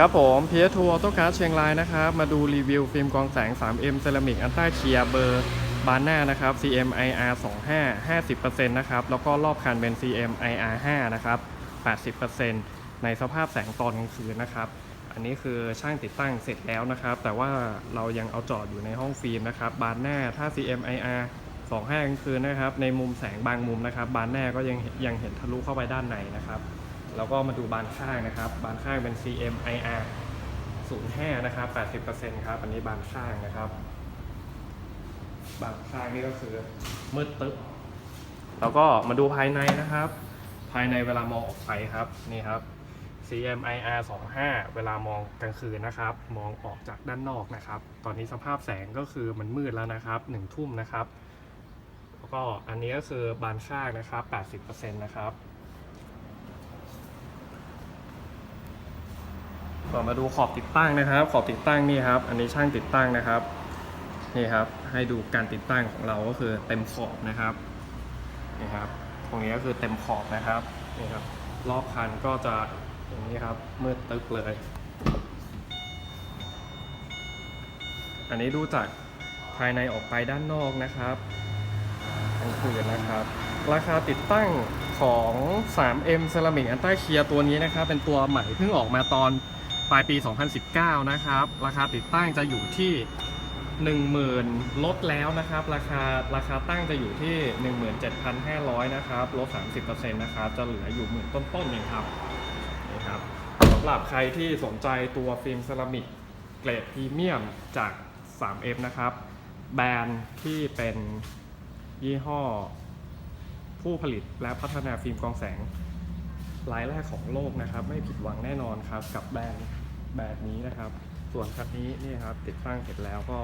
ครับผมเพียทัวร์ออโต้การ์ดเชียงรายนะครับ มาดูรีวิวฟิล์มกองแสง 3M เซรามิกอันต้าเชียเบอร์บานหน้านะครับ CMIR 25 50%นะครับ แล้วก็รอบคันเป็น CMIR 5นะครับ 80%ในสภาพแสงตอนกลางคืนนะครับ อันนี้คือช่างติดตั้งเสร็จแล้วนะครับ แต่ว่าเรายังเอาจอดอยู่ในห้องฟิล์มนะครับ บานหน้าถ้า CMIR 25กลางคืนนะครับ ในมุมแสงบางมุมนะครับ บานหน้าก็ยังยังเห็นทะลุเข้าไปด้านในนะครับ แล้วก็มาดูบานข้างนะครับ บานข้างเป็น CMIR 05 นะครับ 80%ครับ อันนี้บานข้างนะครับ บานข้างนี่ก็คือมืดตึ๊บ แล้วก็มาดูภายในนะครับ ภายในเวลามองออกไปครับ นี่ครับ CMIR 25 เวลามองกลางคืนนะครับ มองออกจากด้านนอกนะครับ ตอนนี้สภาพแสงก็คือมันมืดแล้วนะครับหนึ่งทุ่มนะครับ แล้วก็อันนี้ก็คือบานข้างนะครับ 80%นะครับ ก่อนมาดูขอบติดตั้งนะครับ ขอบติดตั้งนี่ครับ อันนี้ช่างติดตั้งนะครับ นี่ครับ ให้ดูการติดตั้งของเราก็คือเต็มขอบนะครับ นี่ครับ ตรงนี้ก็คือเต็มขอบนะครับ นี่ครับ รอบคันก็จะอย่างนี้ครับ มืดตึ๊บเลย อันนี้ดูจากภายในออกไปด้านนอกนะครับกลางคืนนะครับ ราคาติดตั้งของ 3M Ceramic Anti Clear ตัวนี้นะครับ เป็นตัวใหม่เพิ่งออกมาตอน ปลายปี 2019 นะครับ ราคาติดตั้งจะอยู่ที่ 10,000 ลดแล้วนะครับ ราคาราคาตั้งจะอยู่ที่ 17,500 นะครับ ลด 30%นะครับ จะเหลืออยู่หมื่นต้นๆเองครับนี่ครับสำหรับใครที่สนใจตัวฟิล์มเซรามิกเกรดพรีเมียมจาก 3M นะครับ แบรนด์ที่เป็นยี่ห้อ ผู้ผลิตและพัฒนาฟิล์มกองแสง รายแรกของโลกนะครับ ไม่ผิดหวังแน่นอนครับ กับแบรนด์แบบนี้นะครับ ส่วนคันนี้นี่ครับติดตั้งเสร็จแล้วก็